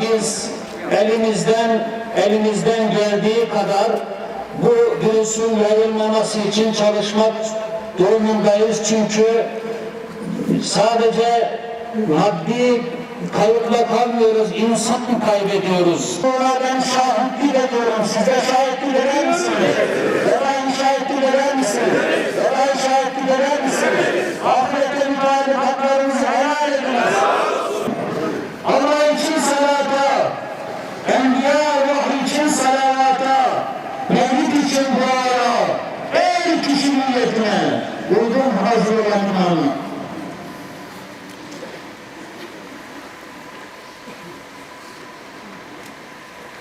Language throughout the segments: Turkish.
Biz elimizden elimizden geldiği kadar bu virüsün yayılmaması için çalışmak durumundayız. Çünkü sadece maddi kayıpla kalmıyoruz, insan kaybediyoruz. Buna ben şahitlik ediyorum. Size şahitlik eder misiniz? Olayın şahitlik eder misiniz? Olayın şahitlik eder misiniz? Ahirette mübarek haklarınızı helal ediniz. Allah için salata, Enbiya ruh için salavata, Mevlid için duaya, her kişi niyetine uygun hazır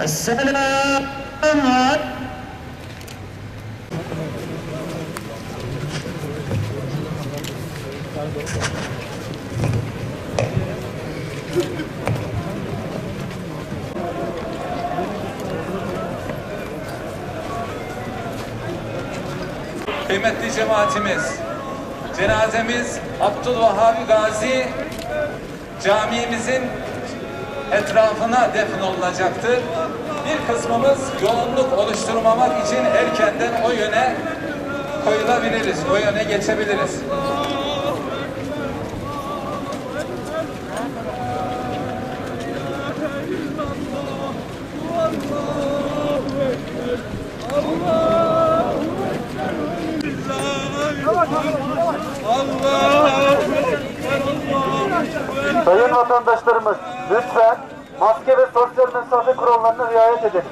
Esselamu Aleyküm. Kıymetli cemaatimiz, cenazemiz Abdülvahhab Gazi camimizin etrafına defnolunacaktır. Bir kısmımız yoğunluk oluşturmamak için erkenden o yöne koyulabiliriz, o yöne geçebiliriz. Vatandaşlarımız lütfen maske ve sosyal mesafe kurallarına riayet edin.